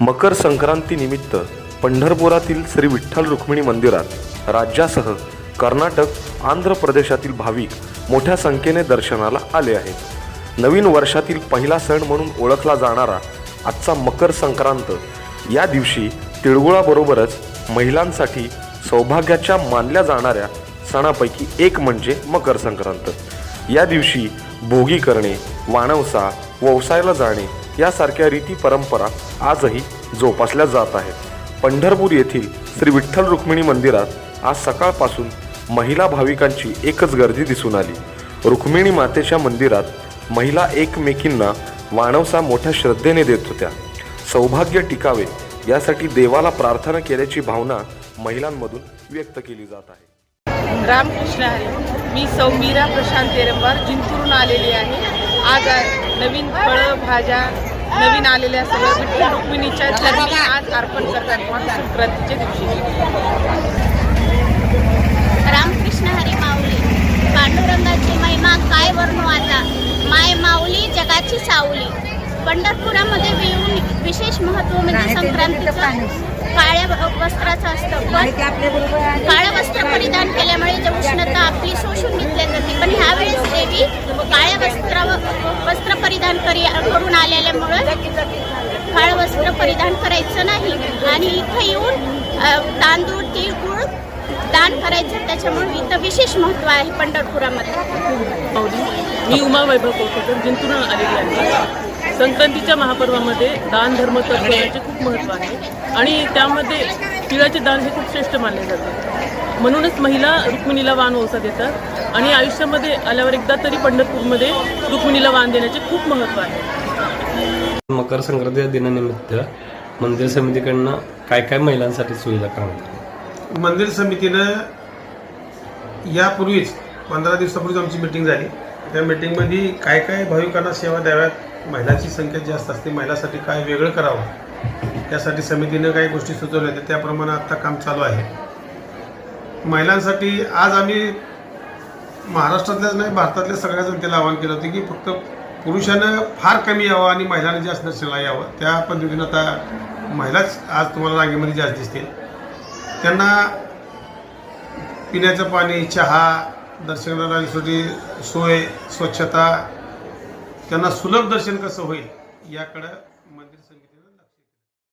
मकर संक्रांतीनिमित्त पंढरपुरातील श्री विठ्ठल रुक्मिणी मंदिरात राज्यासह कर्नाटक आंध्र प्रदेशातील भाविक मोठ्या संख्येने दर्शनाला आले आहेत. नवीन वर्षातील पहिला सण म्हणून ओळखला जाणारा आजचा मकर संक्रांत या दिवशी तिळगुळाबरोबरच महिलांसाठी सौभाग्याच्या मानल्या जाणाऱ्या सणापैकी एक म्हणजे मकर संक्रांत. या दिवशी भोगी करणे वाणवसा व्यवसायाला जाणे यासारख्या रीती परंपरा आजही जोपासल्या जात आहेत. पंढरपूर येथील श्री विठ्ठल रुक्मिणी मंदिरात आज सकाळपासून महिला भाविकांची एकच गर्दी दिसून आली. रुक्मिणी मातेच्या मंदिरात महिला एकमेकींना वाणवसा मोठ्या श्रद्धेने देत होत्या. सौभाग्य टिकावे यासाठी देवाला प्रार्थना केल्याची भावना महिलांमधून व्यक्त केली जात आहे. रामकृष्ण हरी मी सौमीरा प्रशांत तेरंबार जिंतूरून आलेली आहे. आज नवीन फळं भाज्या नवीन आलेल्या सगळं विठ्ठल रुक्मिणीच्या चरणी आज अर्पण करतात संक्रांतीच्या दिवशी. रामकृष्ण हरी माऊली पांडुरंगाची महिमा काय वर्णू आता माय माऊली जगाची सावली. पंढरपुरामध्ये येऊन विशेष महत्त्व म्हणजे संक्रांतीचं काळ्या वस्त्राचं असतं. पण काळं वस्त्र परिधान केल्यामुळे जी उष्णता आपली शोषून घेतली जाते पण ह्यावेळेस देवी काळ्या वस्त्र वस्त्र परिधान करी करून आलेल्यामुळं काळं वस्त्र परिधान करायचं नाही. आणि इथं येऊन तांदूळ तीळ गुळ दान करायचं त्याच्यामुळे इथं विशेष महत्त्व आहे पंढरपुरामध्ये. मी उमा वैभव कोळकर जिंतून आलेली आहे. संक्रांतीच्या महापर्वामध्ये दान धर्म तत्वाचे खूप महत्त्व आहे. आणि त्यामध्ये तिळाचे दान हे खूप श्रेष्ठ मानले जाते. म्हणूनच महिला रुक्मिणीला वाण ओसा देतात. आणि आयुष्यामध्ये आल्यावर एकदा तरी पंढरपूरमध्ये रुक्मिणीला वाण देण्याचे खूप महत्त्व आहे. मकर संक्रांती दिनानिमित्त मंदिर समितीकडनं काय काय महिलांसाठी सुविधा करण्यात मंदिर समितीनं यापूर्वीच पंधरा दिवसापूर्वीच आमची मिटिंग झाली. त्या मिटिंगमध्ये काय काय भाविकांना सेवा द्याव्यात महिलांची संख्या जास्त असते महिलांसाठी काय वेगळं करावं त्यासाठी समितीनं काही गोष्टी सुचवल्या होत्या. त्याप्रमाणे आत्ता काम चालू आहे. महिलांसाठी आज आम्ही महाराष्ट्रातल्याच नाही भारतातल्या सगळ्या जनतेला आवाहन केलं होतं की फक्त पुरुषानं फार कमी यावं आणि महिलांना जास्त दर्शनाला यावं. त्या पद्धतीनं आता महिलाच आज तुम्हाला रांगेमध्ये जास्त दिसतील. त्यांना पिण्याचं पाणी चहा दर्शनाला राहण्यासाठी सोय स्वच्छता त्यांना सुलभ दर्शन कसं होईल याकडं मंदिर समिती